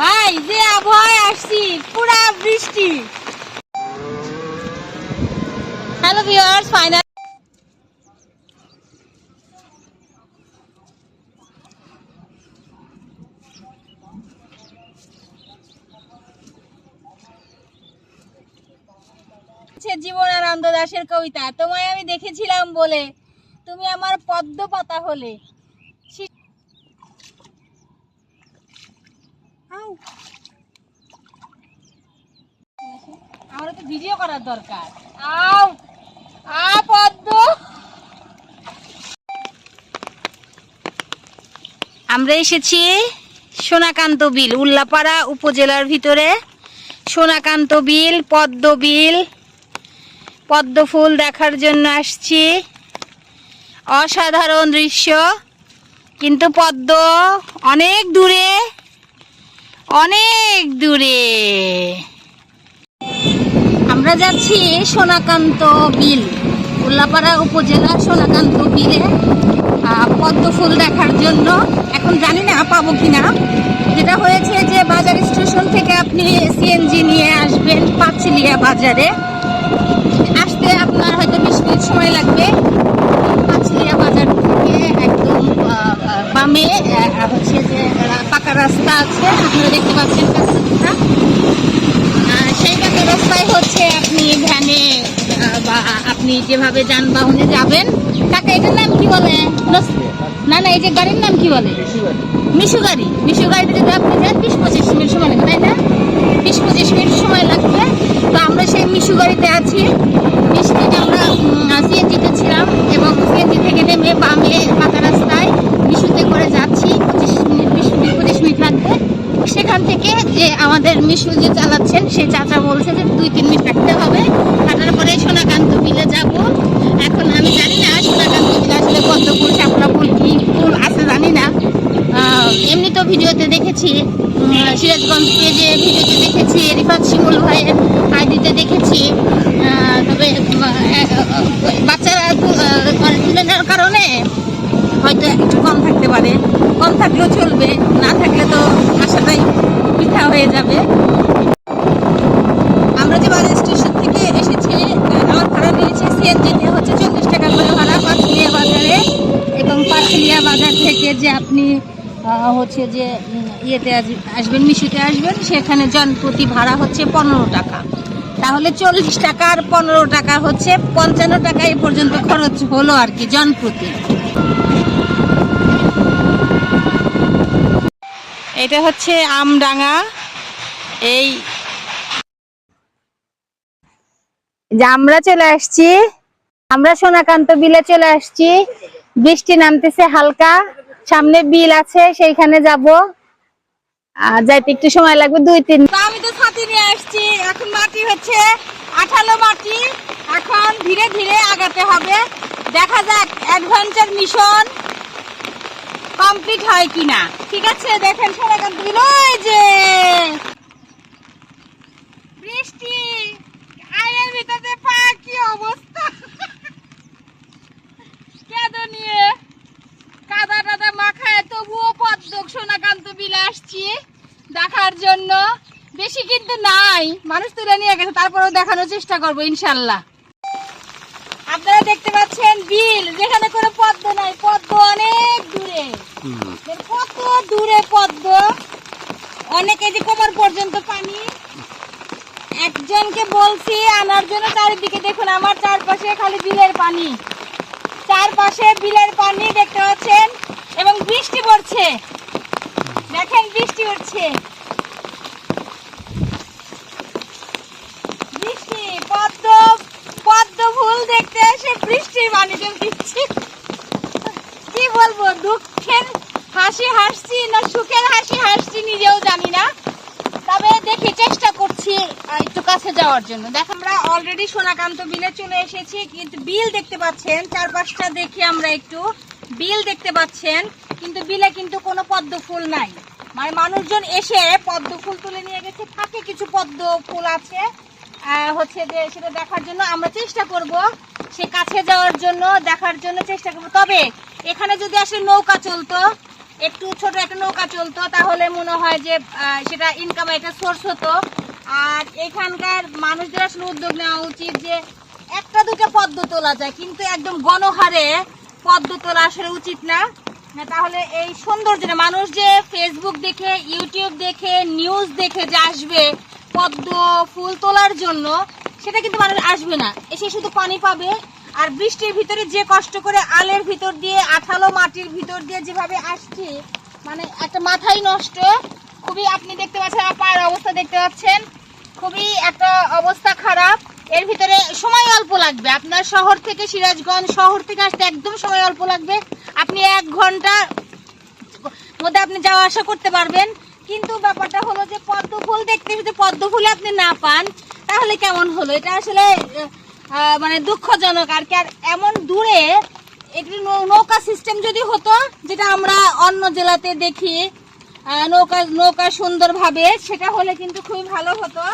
ভাই, যে আবহাওয়ায় আসছি, পুরা বৃষ্টি। হ্যালো ভিউয়ার্স ফাইনাল জীবনানন্দ দাশের কবিতা। তোমায় আমি দেখেছিলাম বলে। তুমি আমার পদ্ম পাতা হলে। করার দরকার। আমরা এসেছি সোনাকান্ত বিল, উল্লাপাড়া উপজেলার ভিতরে। সোনাকান্ত বিল, পদ্ম বিল, পদ্ম ফুল দেখার জন্য আসছি। অসাধারণ দৃশ্য, কিন্তু পদ্ম অনেক দূরে অনেক দূরে। আমরা যাচ্ছি সোনাকান্ত বিল, উল্লাপাড়া উপজেলা সোনাকান্ত বিলে। পদ্ম ফুল দেখার জন্য। এখন জানি না পাবো কিনা। যেটা হয়েছে যে বাজার স্টেশন থেকে আপনি সিএনজি নিয়ে আসবেন পাঁচলিয়া বাজারে। আসতে আপনার হয়তো বিশ মিনিট সময় লাগবে। পাঁচলিয়া বাজার থেকে একদম বামে হচ্ছে যে পাকা রাস্তা আছে। আপনারা দেখতে পাচ্ছেন রাস্তাটা আহ, সেই পাকা রাস্তায় হচ্ছে আপনি ভ্যানে আহ, বা আপনি যেভাবে যানবাহনে যাবেন, কাকা, এটার নাম কি বলে? না না, এই যে গাড়ির নাম কি বলে? মিশু গাড়ি। মিশু গাড়িতে যদি আপনি যান, বিশ পঁচিশ মিনিট সময় লাগবে, তাই না? বিশ পঁচিশ মিনিট সময় লাগবে। তো আমরা সেই মিশু গাড়িতে আছি। মিনিট আমরা সিএনজিতে ছিলাম এবং সিএনজি থেকে নেমে বামে পাকা রাস্তায় মিশুতে করে যাচ্ছি পঁচিশ মিনিট বিশ মিনিট পঁচিশ মিনিট লাগবে সেখান থেকে যে আমাদের মিশু যে চালাচ্ছেন সেই চাচা বলছে যে দুই তিন মিনিট রাখতে হবে হাঁটার পরে সোনাকান্ত বিলে যাব এখন আমি জানি না সোনাকান্ত বিলে আসলে কত ফুল শাপলা ফুল কি ফুল আছে জানি না আহ, এমনি তো ভিডিওতে দেখেছি সিরাজগঞ্জ পেজে ভিডিওতে দেখেছি, রিফাত শিমুল ভাইয়ের আইডিতে দেখেছি তবে বাচ্চারা মানে তুলে কারণে হয়তো একটু কম থাকতে পারে। কম থাকলেও চলবে, না থাকলে তো আশাটাই বৃথা হয়ে যাবে আমরা যে বাজার স্টেশন থেকে এসেছি আহ, আমার ভাড়া নিয়েছে সিএনজিতে হচ্ছে চল্লিশ টাকা করে ভাড়া পাঁচলিয়া বাজারে এবং পাঁচলিয়া বাজার থেকে যে আপনি আহ, হচ্ছে যে ইয়েতে আসবেন মিশুতে আসবেন, সেখানে জনপ্রতি ভাড়া হচ্ছে পনেরো টাকা। তাহলে চল্লিশ টাকা আর পনেরো টাকা হচ্ছে পঞ্চান্ন টাকা এ পর্যন্ত খরচ হলো আর কি জনপ্রতি এটা হচ্ছে আমডাঙ্গা, এই যে আমরা চলে আসছি, আমরা সোনাকান্ত বিলে চলে আসছি, বৃষ্টি নামতেছে হালকা। সামনে বিল আছে, সেইখানে যাব। আর যাইতে একটু সময় লাগবে, দুই, তিন আমি তো ছাতি নিয়ে আসছি। এখন মাটি হচ্ছে আঠালো মাটি। এখন ধীরে ধীরে আগাতে হবে। দেখা যাক অ্যাডভেঞ্চার মিশন কমপ্লিট হয় কিনা। ঠিক আছে, দেখেন সোনাকান্ত ওই যে বৃষ্টি। আয়ের ভিতরে পা, কি অবস্থা? কেঁদো নিয়ে। টাদা তবুও পদ্ম সোনাকান্ত বিলে আসছি দেখার জন্য। বেশি কিন্তু নাই মানুষ তুলে নিয়ে গেছে তারপরেও দেখানোর চেষ্টা করব ইনশাল্লাহ। আপনারা দেখতে পাচ্ছেন বিল যেখানে কোনো পদ্ম নাই পদ্ম অনেক দূরে। কত দূরে পদ্ম। অনেক যে কোমর পর্যন্ত পানি। একজনকে বলছি আনার জন্য চারিদিকে দেখুন আমার চারপাশে খালি বিলের পানি। চারপাশে বিলের পানি দেখতে পাচ্ছেন। এবং বৃষ্টি পড়ছে। দেখেন বৃষ্টি উঠছে বৃষ্টি, পদ্ম পদ্ম ফুল দেখতে এসে বৃষ্টির পানিতে দিচ্ছি। কি বলব, দুঃখের হাসি হাসছি না সুখের হাসি হাসছি নিজেও জানি না। তবে দেখি চেষ্টা করছি একটু কাছে যাওয়ার জন্য। দেখ, আমরা অলরেডি সোনাকান্ত বিলে চলে এসেছি, কিন্তু বিল দেখতে পাচ্ছেন, চারপাশটা দেখি আমরা একটু। বিল দেখতে পাচ্ছেন, কিন্তু বিলে কিন্তু কোনো পদ্ম ফুল নাই। মানে মানুষজন এসে পদ্ম ফুল তুলে নিয়ে গেছে, থাকে কিছু পদ্ম ফুল আছে হচ্ছে যে সেটা দেখার জন্য আমরা চেষ্টা করব, সে কাছে যাওয়ার জন্য, দেখার জন্য চেষ্টা করব। তবে এখানে যদি আসলে নৌকা চলতো, একটু ছোট একটা নৌকা চলতো, তাহলে মনে হয় যে সেটা ইনকাম একটা সোর্স হতো। আর এখানকার মানুষদের আসলে উদ্যোগ নেওয়া উচিত যে, একটা দুটো পদ্ম তোলা যায়, কিন্তু একদম গণহারে পদ্ম তোলা আসলে উচিত না। না, তাহলে এই সৌন্দর্যটা মানুষ যে ফেসবুক দেখে ইউটিউব দেখে নিউজ দেখে যে আসবে পদ্ম ফুল তোলার জন্য সেটা কিন্তু মানুষ আসবে না। এসে শুধু পানি পাবে আর বৃষ্টির ভিতরে যে কষ্ট করে আলের ভিতর দিয়ে আঠালো মাটির ভিতর দিয়ে যেভাবে আসছে মানে একটা মাথাই নষ্ট। খুবই আপনি দেখতে পাচ্ছেন আমার পায়ের অবস্থা দেখতে পাচ্ছেন। খুবই একটা অবস্থা খারাপ। এর ভিতরে সময় অল্প লাগবে। আপনার শহর থেকে সিরাজগঞ্জ শহর থেকে আসতে একদম সময় অল্প লাগবে। আপনি এক ঘণ্টা মধ্যে আপনি যাওয়া আসা করতে পারবেন। কিন্তু ব্যাপারটা হলো যে পদ্ম ফুল দেখতে যদি পদ্ম ফুলে আপনি না পান, তাহলে কেমন হলো? এটা আসলে মানে দুঃখজনক। আর কি, আর এমন দূরে একটু নৌকা সিস্টেম যদি হতো, যেটা আমরা অন্য জেলাতে দেখি নৌকা নৌকা সুন্দরভাবে, সেটা হলে কিন্তু খুবই ভালো হতো।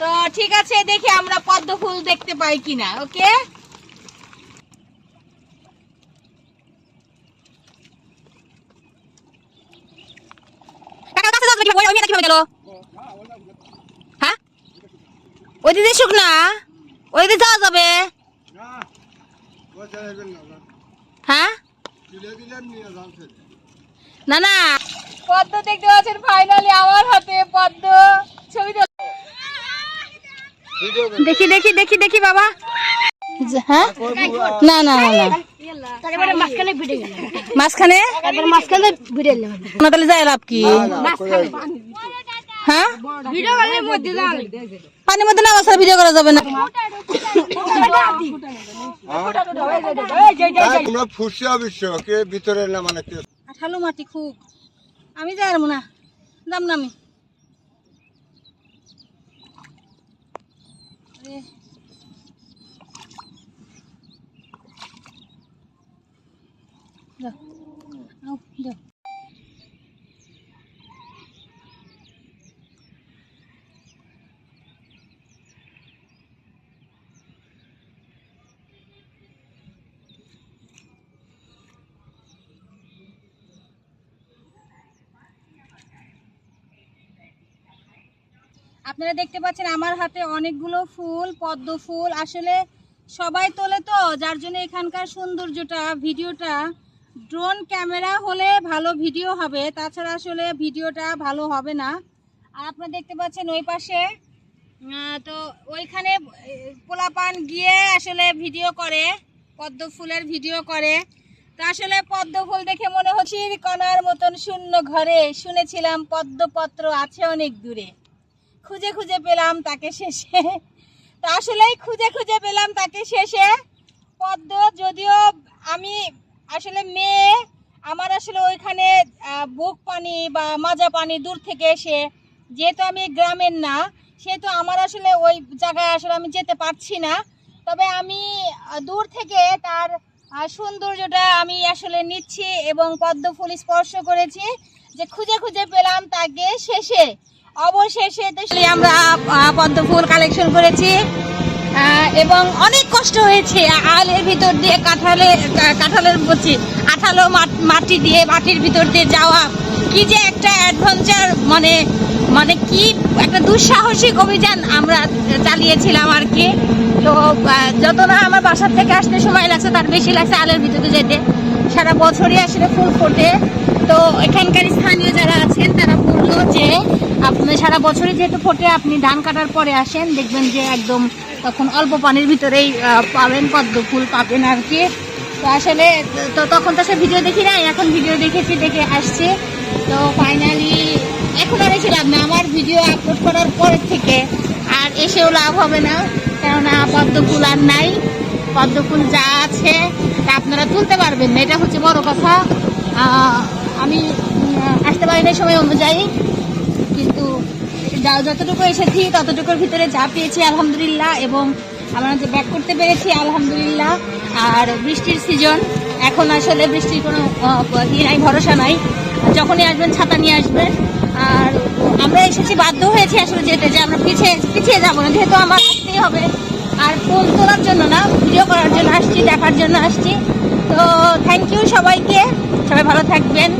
তো ঠিক আছে দেখি আমরা পদ্ম ফুল দেখতে পাই কিনা ওকে? হ্যাঁ? ওই দিদি শুকনা ওই দিদি যাওয়া যাবে? হ্যাঁ? না না। পদ্ম দেখতে পাচ্ছেন ফাইনালি আমার হাতে পদ্ম। ছবি তোলা দেখি দেখি দেখি দেখি বাবা। হ্যাঁ? না না মাঝখানে মাঝখানে? তাহলে যায় লাভ কি? হ্যাঁ? পানির মধ্যে না বসার ভিডিও করা যাবে না। অবশ্য ভিতরে না মানে আঠালো মাটি খুব। আমি যাই আর না দাম না আমি। এ। যাও। যাও। আপনারা দেখতে পাচ্ছেন আমার হাতে অনেকগুলো ফুল, পদ্ম ফুল। আসলে সবাই তোলে তো, যার জন্য এখানকার সৌন্দর্যটা, ভিডিওটা ড্রোন ক্যামেরা হলে ভালো ভিডিও হবে। তাছাড়া আসলে ভিডিওটা ভালো হবে না। আর আপনারা দেখতে পাচ্ছেন ওই পাশে তো ওইখানে পোলাপান গিয়ে আসলে ভিডিও করে, পদ্ম ফুলের ভিডিও করে। তো আসলে পদ্ম ফুল দেখে মনে হচ্ছে কণার মতন শূন্য ঘরে। শুনেছিলাম পদ্মপত্র আছে অনেক দূরে। খুঁজে খুঁজে পেলাম তাকে শেষে। তো আসলেই খুঁজে খুঁজে পেলাম তাকে শেষে। পদ্ম, যদিও আমি আসলে মেয়ে, আমার আসলে ওইখানে বুক পানি বা মাজা পানি দূর থেকে এসে, যেহেতু আমি গ্রামের না, সেহেতু আমার আসলে ওই জায়গায় আসলে আমি যেতে পারছি না। তবে আমি দূর থেকে তার সৌন্দর্যটা আমি আসলে নিচ্ছি এবং পদ্ম ফুল স্পর্শ করেছি যে খুঁজে খুঁজে পেলাম তাকে শেষে। অবশেষে আমরা পদ্ম ফুল কালেকশন করেছি এবং অনেক কষ্ট হয়েছে আলের ভিতর দিয়ে কাঁঠালে, কাঁঠালের বলছি আঠালো মাট- দিয়ে মাটির ভিতর দিয়ে যাওয়া, কি যে একটা অ্যাডভেঞ্চার মানে মানে কি একটা দুঃসাহসিক অভিযান আমরা চালিয়েছিলাম আর কি। তো যত না আমার বাসার থেকে আসতে সময় লাগছে, তার বেশি লাগছে আলের ভিতরে যেতে। সারা বছরই আসলে ফুল ফোটে। তো, এখানকার স্থানীয় যারা আছেন, তারা বলল যে আপনি সারা বছরই যেহেতু ফোটে, আপনি ধান কাটার পরে আসেন, দেখবেন যে একদম তখন অল্প পানির ভিতরেই পাবেন, পদ্ম ফুল পাবেন আর কি। তো আসলে, তো তখন তো সে ভিডিও দেখি নাই, এখন ভিডিও দেখেছি, দেখে আসছে। তো ফাইনালি এখন আর এসে লাভ না আমার ভিডিও আপলোড করার পরের থেকে আর এসেও লাভ হবে না। কেননা পদ্ম ফুল আর নাই। পদ্ম ফুল যা আছে, তা আপনারা তুলতে পারবেন না, এটা হচ্ছে বড় কথা। আমি আসতে পারি না সময় অনুযায়ী। যতটুকু এসেছি ততটুকুর ভিতরে যা পেয়েছি আলহামদুলিল্লাহ এবং আমরা যে ব্যাক করতে পেরেছি আলহামদুলিল্লাহ। আর বৃষ্টির সিজন এখন আসলে বৃষ্টির কোনো আহ, ই নাই ভরসা নাই। যখনই আসবেন ছাতা নিয়ে আসবেন। আর আমরা এসেছি বাধ্য হয়েছি আসলে যেতে যে আমরা পিছিয়ে পিছিয়ে যাব না যেহেতু আমার আসতেই হবে। আর ফুল তোলার জন্য না ভিডিও করার জন্য আসছি দেখার জন্য আসছি। তো থ্যাংক ইউ সবাইকে। সবাই ভালো থাকবেন।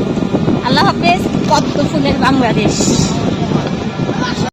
আল্লাহ হাফেজ। পদ্ম ফুলের বাংলাদেশ।